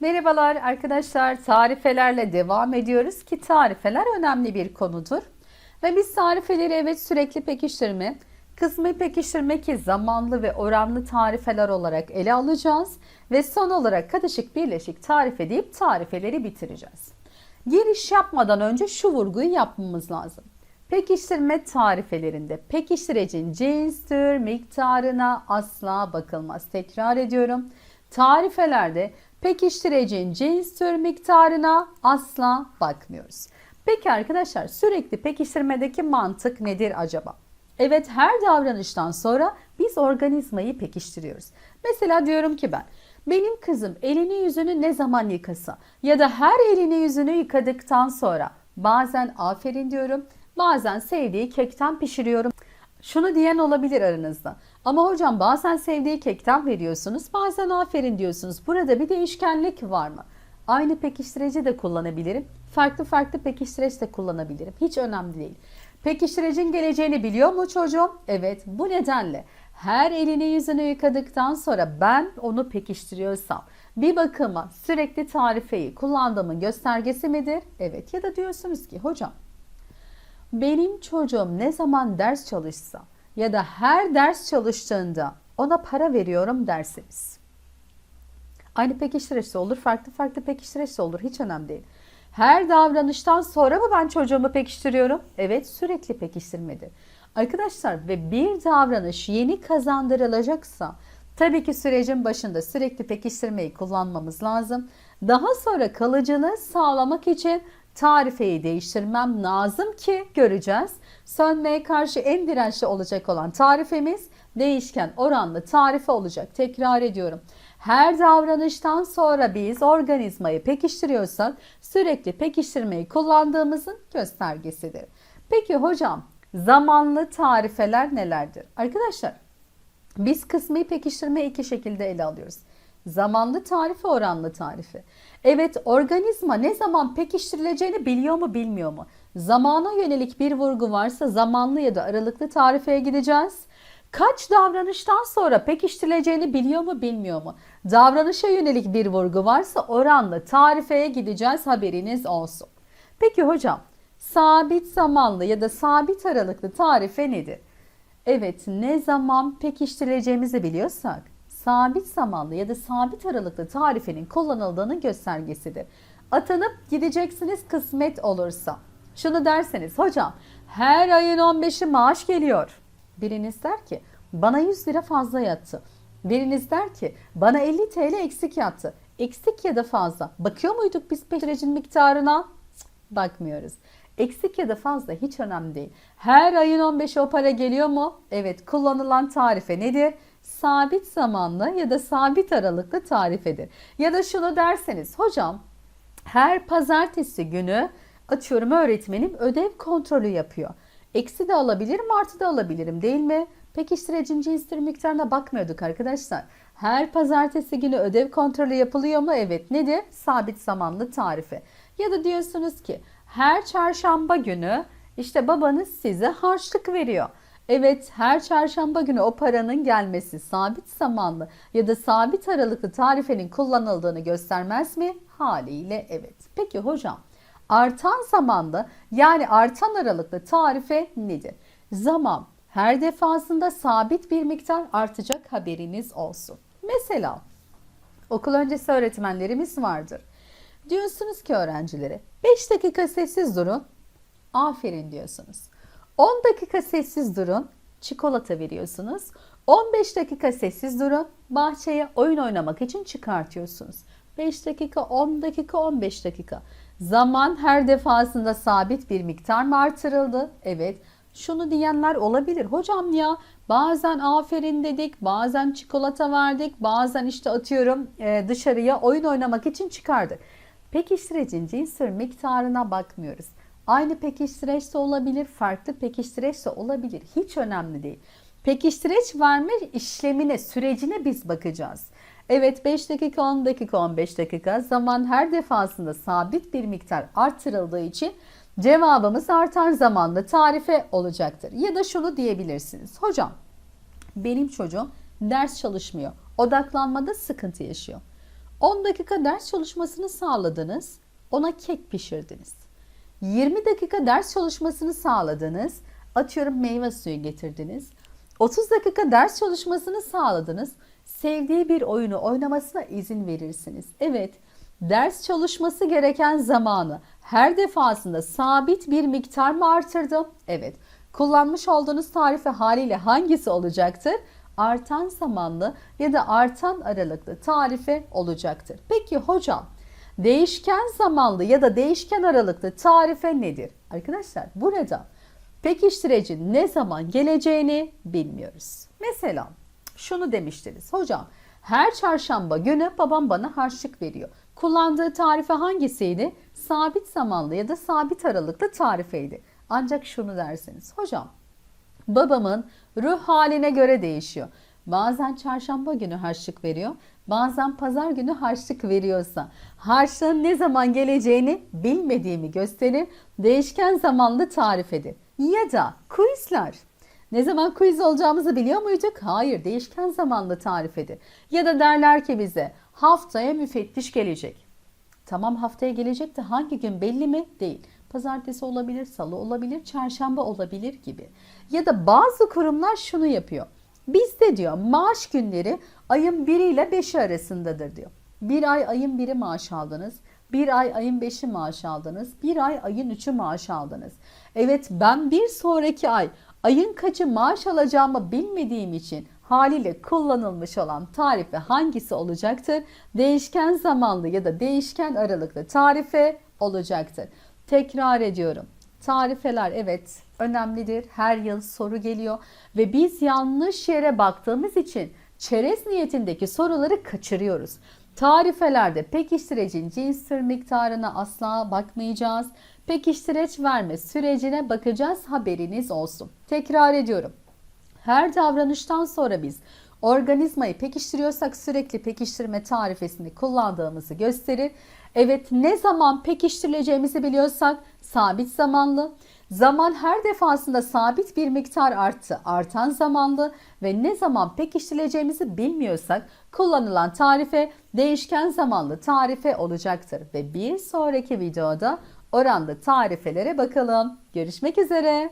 Merhabalar arkadaşlar. Tarifelerle devam ediyoruz ki tarifeler önemli bir konudur. Ve biz tarifeleri evet sürekli pekiştirme, kısmı pekiştirme ki zamanlı ve oranlı tarifeler olarak ele alacağız. Ve son olarak katışık birleşik tarife deyip tarifeleri bitireceğiz. Giriş yapmadan önce şu vurguyu yapmamız lazım. Pekiştirme tarifelerinde pekiştiricin cins, tür, miktarına asla bakılmaz. Tekrar ediyorum. Tarifelerde pekiştiricin cins, tür, miktarına asla bakmıyoruz. Peki arkadaşlar sürekli pekiştirmedeki mantık nedir acaba? Evet her davranıştan sonra biz organizmayı pekiştiriyoruz. Mesela diyorum ki ben benim kızım elini yüzünü ne zaman yıkasa ya da her elini yüzünü yıkadıktan sonra bazen aferin diyorum bazen sevdiği kekten pişiriyorum. Şunu diyen olabilir aranızda. Ama hocam bazen sevdiği kekten veriyorsunuz bazen aferin diyorsunuz. Burada bir değişkenlik var mı? Aynı pekiştirici de kullanabilirim. Farklı farklı pekiştirici de kullanabilirim. Hiç önemli değil. Pekiştiricin geleceğini biliyor mu çocuğum? Evet bu nedenle her elini yüzünü yıkadıktan sonra ben onu pekiştiriyorsam bir bakıma sürekli tarifeyi kullandığımın göstergesi midir? Evet ya da diyorsunuz ki hocam benim çocuğum ne zaman ders çalışsa ya da her ders çalıştığında ona para veriyorum derseniz. Aynı pekiştireç de olur, farklı farklı pekiştireç de olur. Hiç önemli değil. Her davranıştan sonra mı ben çocuğumu pekiştiriyorum? Evet, sürekli pekiştirmedir. Arkadaşlar ve bir davranış yeni kazandırılacaksa tabii ki sürecin başında sürekli pekiştirmeyi kullanmamız lazım. Daha sonra kalıcılığı sağlamak için tarifeyi değiştirmem lazım ki göreceğiz. Sönmeye karşı en dirençli olacak olan tarifemiz değişken oranlı tarife olacak. Tekrar ediyorum. Her davranıştan sonra biz organizmayı pekiştiriyorsak sürekli pekiştirmeyi kullandığımızın göstergesidir. Peki hocam zamanlı tarifeler nelerdir? Arkadaşlar biz kısmi pekiştirme iki şekilde ele alıyoruz. Zamanlı tarife, oranlı tarife. Evet, organizma ne zaman pekiştirileceğini biliyor mu, bilmiyor mu? Zamana yönelik bir vurgu varsa zamanlı ya da aralıklı tarifeye gideceğiz. Kaç davranıştan sonra pekiştirileceğini biliyor mu, bilmiyor mu? Davranışa yönelik bir vurgu varsa oranlı tarifeye gideceğiz, haberiniz olsun. Peki hocam, sabit zamanlı ya da sabit aralıklı tarife nedir? Evet, ne zaman pekiştirileceğimizi biliyorsak sabit zamanlı ya da sabit aralıklı tarifenin kullanıldığının göstergesidir. Atanıp gideceksiniz kısmet olursa. Şunu derseniz hocam her ayın 15'i maaş geliyor. Biriniz der ki bana 100 lira fazla yattı. Biriniz der ki bana 50 TL eksik yattı. Eksik ya da fazla. Bakıyor muyduk biz peşirecin miktarına? Bakmıyoruz. Eksik ya da fazla hiç önemli değil. Her ayın 15'i o para geliyor mu? Evet kullanılan tarife nedir? Sabit zamanlı ya da sabit aralıklı tarifedir. Ya da şunu derseniz hocam her pazartesi günü atıyorum öğretmenim ödev kontrolü yapıyor. Eksi de alabilirim artı da alabilirim değil mi? Pekiştiricin cinsleri miktarına bakmıyorduk arkadaşlar. Her pazartesi günü ödev kontrolü yapılıyor mu? Evet nedir? Sabit zamanlı tarife. Ya da diyorsunuz ki her çarşamba günü işte babanız size harçlık veriyor. Evet her çarşamba günü o paranın gelmesi sabit zamanlı ya da sabit aralıklı tarifenin kullanıldığını göstermez mi? Haliyle evet. Peki hocam artan zamanda yani artan aralıklı tarife nedir? Zaman her defasında sabit bir miktar artacak haberiniz olsun. Mesela okul öncesi öğretmenlerimiz vardır. Diyorsunuz ki öğrencilere 5 dakika sessiz durun. Aferin diyorsunuz. 10 dakika sessiz durun, çikolata veriyorsunuz. 15 dakika sessiz durun, bahçeye oyun oynamak için çıkartıyorsunuz. 5 dakika, 10 dakika, 15 dakika. Zaman her defasında sabit bir miktar mı artırıldı? Evet. Şunu diyenler olabilir. Hocam ya bazen aferin dedik, bazen çikolata verdik, bazen işte atıyorum dışarıya oyun oynamak için çıkardık. Pekiştiricin cins miktarına bakmıyoruz. Aynı pekiştireç de olabilir, farklı pekiştireç de olabilir. Hiç önemli değil. Pekiştireç verme işlemine, sürecine biz bakacağız. Evet 5 dakika, 10 dakika, 15 dakika zaman her defasında sabit bir miktar artırıldığı için cevabımız artan zamanla tarife olacaktır. Ya da şunu diyebilirsiniz. Hocam benim çocuğum ders çalışmıyor. Odaklanmada sıkıntı yaşıyor. 10 dakika ders çalışmasını sağladınız, ona kek pişirdiniz. 20 dakika ders çalışmasını sağladınız, atıyorum meyve suyu getirdiniz. 30 dakika ders çalışmasını sağladınız, sevdiği bir oyunu oynamasına izin verirsiniz. Evet, ders çalışması gereken zamanı her defasında sabit bir miktar mı artırdım? Evet. Kullanmış olduğunuz tarife haliyle hangisi olacaktır? Artan zamanlı ya da artan aralıklı tarife olacaktır. Peki hocam değişken zamanlı ya da değişken aralıklı tarife nedir? Arkadaşlar burada pekiştirecin ne zaman geleceğini bilmiyoruz. Mesela şunu demiştiniz. Hocam her çarşamba günü babam bana harçlık veriyor. Kullandığı tarife hangisiydi? Sabit zamanlı ya da sabit aralıklı tarifeydi. Ancak şunu derseniz. Hocam babamın ruh haline göre değişiyor. Bazen çarşamba günü harçlık veriyor. Bazen pazar günü harçlık veriyorsa harçlığın ne zaman geleceğini bilmediğimi gösterir. Değişken zamanlı tarifedir. Ya da quizler. Ne zaman quiz olacağımızı biliyor muyduk? Hayır, değişken zamanlı tarifedir. Ya da derler ki bize haftaya müfettiş gelecek. Tamam haftaya gelecek de hangi gün belli mi? Değil. Pazartesi olabilir, salı olabilir, çarşamba olabilir gibi. Ya da bazı kurumlar şunu yapıyor. Bizde diyor maaş günleri ayın 1 ile 5'i arasındadır diyor. Bir ay ayın 1'i maaş aldınız. Bir ay ayın 5'i maaş aldınız. Bir ay ayın 3'ü maaş aldınız. Evet ben bir sonraki ay ayın kaçı maaş alacağımı bilmediğim için haliyle kullanılmış olan tarife hangisi olacaktır? Değişken zamanlı ya da değişken aralıklı tarife olacaktır. Tekrar ediyorum. Tarifeler evet önemlidir. Her yıl soru geliyor ve biz yanlış yere baktığımız için çerez niyetindeki soruları kaçırıyoruz. Tarifelerde pekiştirecin cins tür miktarına asla bakmayacağız. Pekiştireç verme sürecine bakacağız haberiniz olsun. Tekrar ediyorum. Her davranıştan sonra biz organizmayı pekiştiriyorsak sürekli pekiştirme tarifesini kullandığımızı gösterir. Evet ne zaman pekiştirileceğimizi biliyorsak sabit zamanlı. Zaman her defasında sabit bir miktar arttı, artan zamanlı ve ne zaman pekiştirileceğimizi bilmiyorsak kullanılan tarife değişken zamanlı tarife olacaktır. Ve bir sonraki videoda oranlı tarifelere bakalım. Görüşmek üzere.